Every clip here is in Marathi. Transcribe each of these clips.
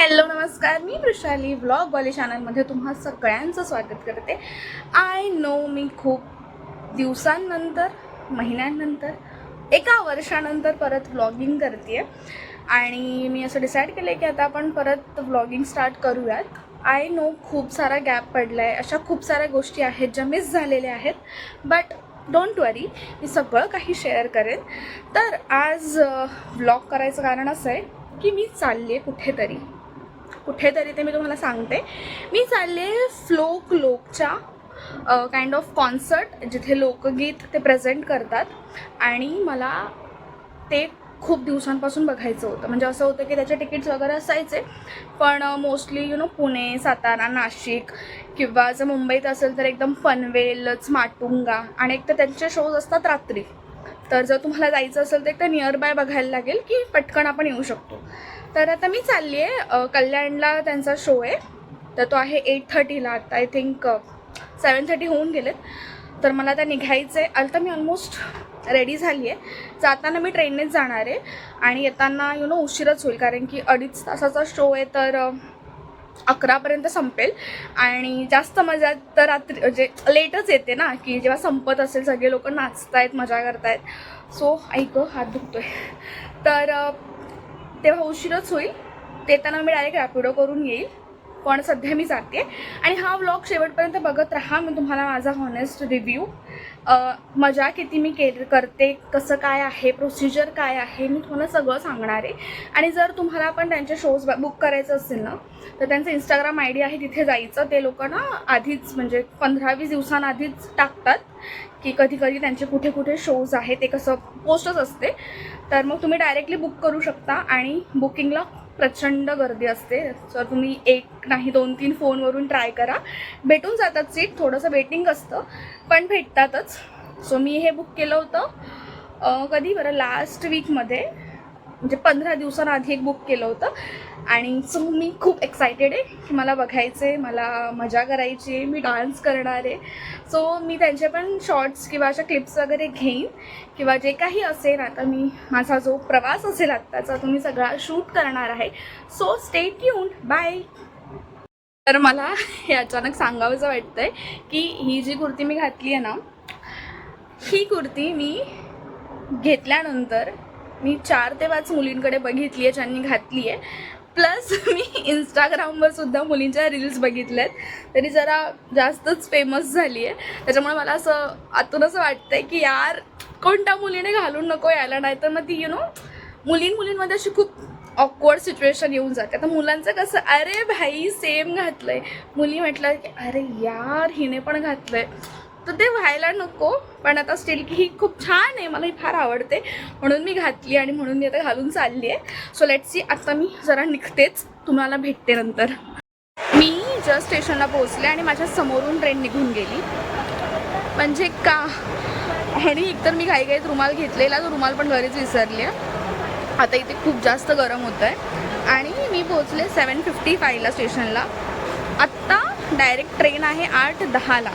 हॅलो नमस्कार. मी वृषाली व्लॉगवाली चॅनलमध्ये तुम्हा सगळ्यांचं स्वागत करते. आय नो मी खूप दिवसांनंतर महिन्यांनंतर एका वर्षानंतर परत व्लॉगिंग करते आणि मी असं डिसाईड केलं आहे की आता आपण परत व्लॉगिंग स्टार्ट करूयात. आय नो खूप सारा गॅप पडला आहे अशा खूप साऱ्या गोष्टी आहेत ज्या मिस झालेल्या आहेत. बट डोंट वरी मी सगळं काही शेअर करेन. तर आज व्लॉग करायचं कारण असं आहे की मी चालले कुठेतरी. कुठेतरी ते मी तुम्हाला सांगते. मी चालले फ्लोक लोकच्या काइंड ऑफ कॉन्सर्ट जिथे लोकगीत ते प्रेझेंट करतात. आणि मला ते खूप दिवसांपासून बघायचं होतं. म्हणजे असं होतं की त्याचे तिकीट्स वगैरे असायचे पण mostly you know Pune Satara Nashik किंवा जर मुंबईत असेल तर एकदम पनवेलच माटुंगा. आणि एक तर त्यांचे शोज असतात रात्री. तर जर तुम्हाला जायचं असेल तर एक तर नियर बाय बघायला लागेल की पटकन आपण येऊ शकतो. तर आता मी चालली आहे कल्याणला त्यांचा शो आहे. तर तो आहे एट थर्टीला आता आय थिंक सेवन थर्टी होऊन गेलेत. तर मला आता निघायचं आहे आता मी ऑलमोस्ट रेडी झाली आहे. जाताना मी ट्रेननेच जाणार आहे. आणि येताना यु नो उशीरच होईल कारण की अडीच तासाचा शो आहे. तर अकरापर्यंत संपेल. आणि जास्त मजा तर रात्री म्हणजे लेटच येते ना की जेव्हा संपत असेल सगळे लोक नाचतायत मजा करतायत. सो ऐक हात दुखतोय. तर तेव्हा उशीरच होईल. ते येताना मी डायरेक्ट रॅपिडो करून येईल. पण सध्या मी जाते. आणि हा व्लॉग शेवटपर्यंत बघत राहा. मी तुम्हाला माझा हॉनेस्ट रिव्ह्यू मजा किती मी के करते कसं काय आहे प्रोसिजर काय आहे मी तुम्हाला सगळं सांगणार आहे. आणि जर तुम्हाला पण त्यांचे शोज बुक करायचं असेल ना तर त्यांचं इंस्टाग्राम आय डी आहे तिथे जायचं. ते लोक ना आधीच म्हणजे पंधरा वीस दिवसांआधीच टाकतात की कधी कधी त्यांचे कुठे कुठे शोज आहे ते कसं पोस्टच असते. तर मग तुम्ही डायरेक्टली बुक करू शकता. आणि बुकिंगला प्रचंड गर्दी असते. सर तुम्ही एक नाही दोन तीन फोनवरून ट्राय करा. भेटून जातात सीट थोडंसं वेटिंग असतं पण भेटतातच. सो मी हे बुक केलं होतं कधी? बरं लास्ट वीकमध्ये म्हणजे पंधरा दिवसांआधी एक बुक केलं होतं. आणि सो मी खूप एक्सायटेड आहे की मला बघायचं आहे मला मजा करायची आहे मी डान्स करणार आहे. सो मी त्यांचे पण शॉर्ट्स किंवा अशा क्लिप्स वगैरे घेईन. किंवा जे काही असेल आता मी माझा जो प्रवास असेल आत्ताचा तो मी सगळा शूट करणार आहे. सो स्टे ट्यून बाय तर मला हे अचानक सांगावंसं वाटतंय की ही जी कुर्ती मी घातली आहे ना ही कुर्ती मी घेतल्यानंतर मी चार ते पाच मुलींकडे बघितली आहे ज्यांनी घातली आहे. प्लस मी इंस्टाग्रामवर सुद्धा मुलींच्या रील्स बघितल्यात. तरी जरा जास्तच फेमस झाली आहे. त्याच्यामुळे मला असं आतून असं वाटतं आहे की यार कोणत्या मुलीने घालून नको यायला? नाही तर मग ती यु नो मुलीं मुलींमध्ये अशी खूप ऑकवर्ड सिच्युएशन येऊन जाते. आता मुलांचं कसं अरे भाई सेम घातलंय. मुली म्हटलं की अरे यार हिने पण घातलंय. तर ते व्हायला नको पण आता स्टील की ही खूप छान आहे मला ही फार आवडते. म्हणून मी घातली आणि म्हणून मी आता घालून चालली आहे. सो लेट सी आता मी जरा निघतेच. तुम्हाला भेटते नंतर. मी जस्ट स्टेशनला पोहोचले आणि माझ्या समोरून ट्रेन निघून गेली. म्हणजे का? ह्याने एकतर मी घाई घाईत रुमाल घेतलेला तो रुमाल पण घरीच विसरली. आहे आता इथे खूप जास्त गरम होतं आहे आणि मी पोहोचले सेवन फिफ्टी फायला स्टेशनला आत्ता डायरेक्ट ट्रेन आहे आठ दहाला.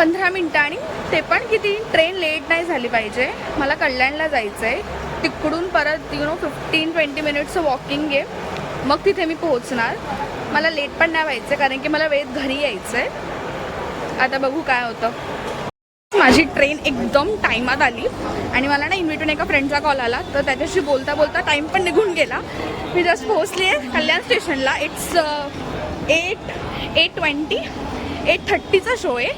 पंधरा मिनटं आणि ते पण किती? ट्रेन लेट नाही झाली पाहिजे. मला कल्याणला जायचं आहे तिकडून परत यु नो फिफ्टीन ट्वेंटी मिनिट्सचं वॉकिंग आहे मग तिथे मी पोहोचणार. मला लेट पण नाही व्हायचं कारण की मला वेळेत घरी यायचं आहे आता बघू काय होतं. माझी ट्रेन एकदम टायमात आली. आणि मला ना इन्व्हिटून एका फ्रेंडचा कॉल आला. तर त्याच्याशी बोलता बोलता टाईम पण निघून गेला. मी जस्ट पोहोचली आहे कल्याण स्टेशनला it's eight eight twenty eight थर्टीचा show आहे.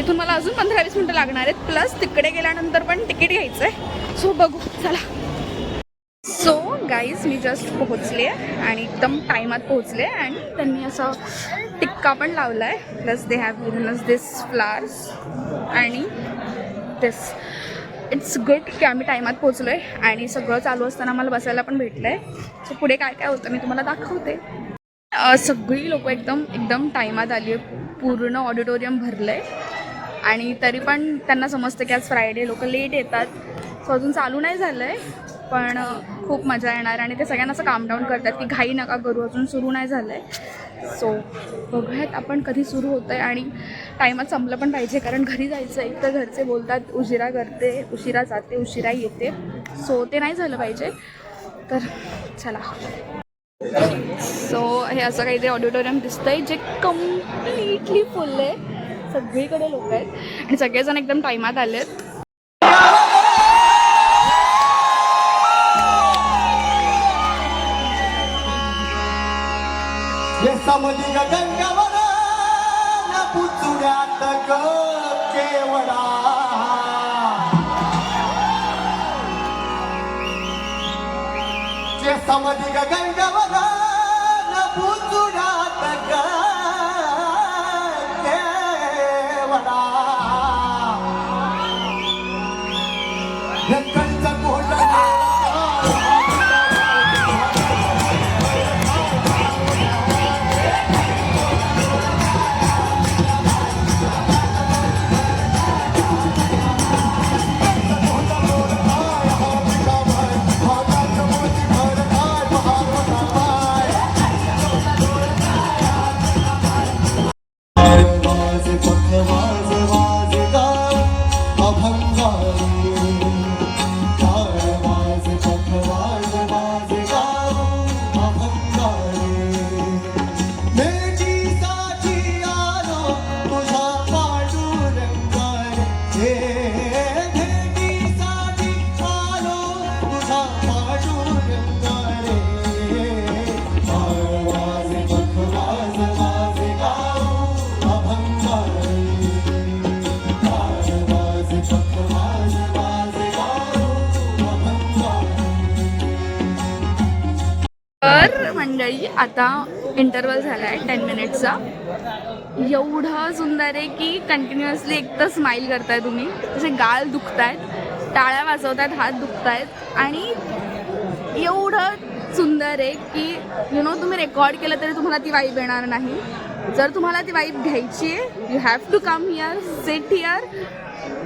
इथून मला अजून पंधरा वीस मिनटं लागणार आहेत. प्लस तिकडे गेल्यानंतर पण तिकीट घ्यायचं आहे सो बघू. चला. सो गाईज मी जस्ट पोहोचले आणि एकदम टायमात पोहोचले आणि त्यांनी असं टिक्का पण लावला आहे plus they have given this flowers आणि दिस इट्स गुड की आम्ही टायमात पोहोचलो आहे आणि सगळं चालू असताना मला बसायला पण भेटलं आहे सो पुढे काय काय होतं मी तुम्हाला दाखवते. सगळी लोक एकदम एकदम टायमात आली आहे पूर्ण ऑडिटोरियम भरलं आहे आणि तरी पण त्यांना समजतं की आज फ्रायडे लोक लेट येतात. सो अजून चालू नाही झालं आहे पण खूप मजा येणार. आणि ते सगळ्यांना असं काम डाऊन करतात की घाई नका करू अजून सुरू नाही झालं आहे सो बघूयात आपण कधी सुरू होतं आहे आणि टायमात संपलं पण पाहिजे कारण घरी जायचं आहे तर घरचे बोलतात उशिरा करते उशिरा जाते उशिरा येते. सो ते नाही झालं पाहिजे. तर चला. सो हे असं काहीतरी ऑडिटोरियम दिसतंय जे कम्प्लिटली फुल आहे. सगळीकडे लोक आहेत. आणि सगळेजण एकदम टायमात आलेत. गंगावर केवडा. जे समधी गंगावर न मंडळी आता इंटरवल झाला आहे टेन मिनिटचा एवढं सुंदर आहे की कंटिन्युअसली एक तर स्माईल करताय तुम्ही. तसे गाल आहेत टाळ्या वाजवतायत हात दुखत आहेत आणि एवढं सुंदर आहे की यु नो तुम्ही रेकॉर्ड केलं तरी तुम्हाला ती वाईब येणार नाही. जर तुम्हाला ती वाईब घ्यायची आहे you have to come here set here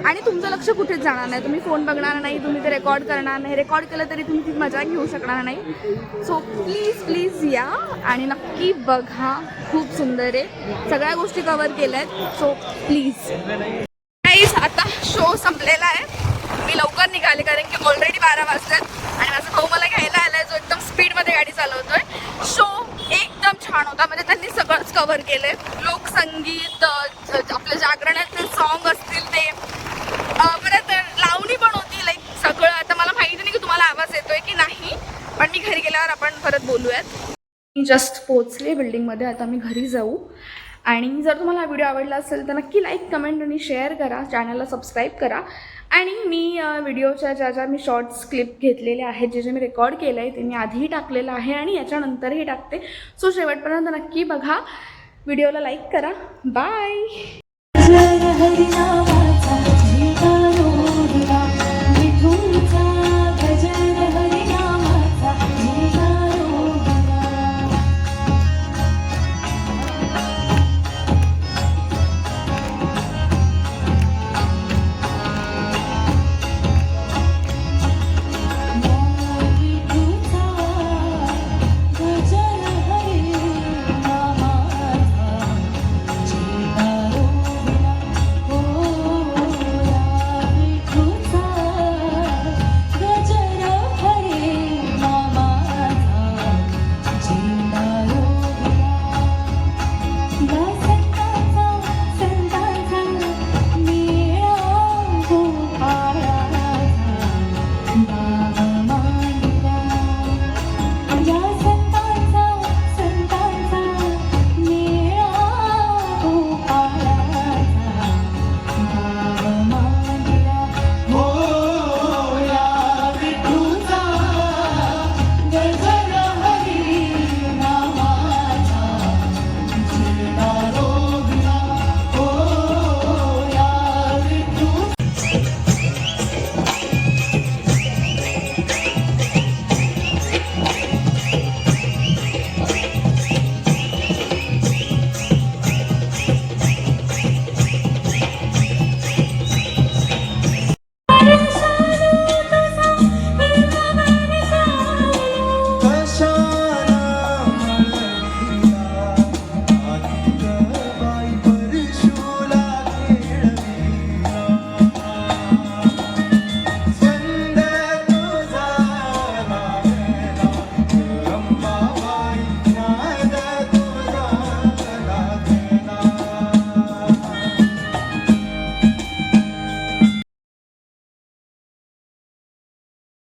आणि तुमचं लक्ष कुठेच जाणार नाही. तुम्ही फोन बघणार नाही तुम्ही ते रेकॉर्ड करणार नाही. रेकॉर्ड केलं तरी तुम्ही ती मजा घेऊ शकणार नाही. सो प्लीज प्लीज या आणि नक्की बघा. खूप सुंदर आहे. सगळ्या गोष्टी कवर केल्या आहेत सो प्लीज गाईज आता शो संपलेला आहे. मी लवकर निघाले कारण की ऑलरेडी बारा वाजतात. आणि माझा भाऊ मला घ्यायला आलाय जो स्पीडमध्ये गाडी चालवतोय. शो एकदम छान होता. म्हणजे त्यांनी सगळंच कव्हर केलंय. लोकसंगीत आपल्या आपलं जागरणाचे सॉन्ग असतील ते परत लावणी पण होती लाईक सगळं. आता मला माहिती नाही की तुम्हाला आवाज येतोय की नाही पण मी घरी गेल्यावर आपण परत बोलूयात. मी जस्ट पोचले बिल्डिंगमध्ये आता मी घरी जाऊ. आणि जर तुम्हाला हा व्हिडिओ आवडला असेल तर नक्की लाईक कमेंट आणि शेअर करा. चॅनलला सबस्क्राईब करा. आणि मी व्हिडिओच्या ज्या ज्या मी शॉर्ट्स क्लिप घेतलेल्या आहेत जे जे मी रेकॉर्ड केलं आहे ते मी आधीही टाकलेलं आहे आणि याच्यानंतरही टाकते. सो शेवटपर्यंत नक्की बघा. व्हिडिओला लाईक करा. बाय!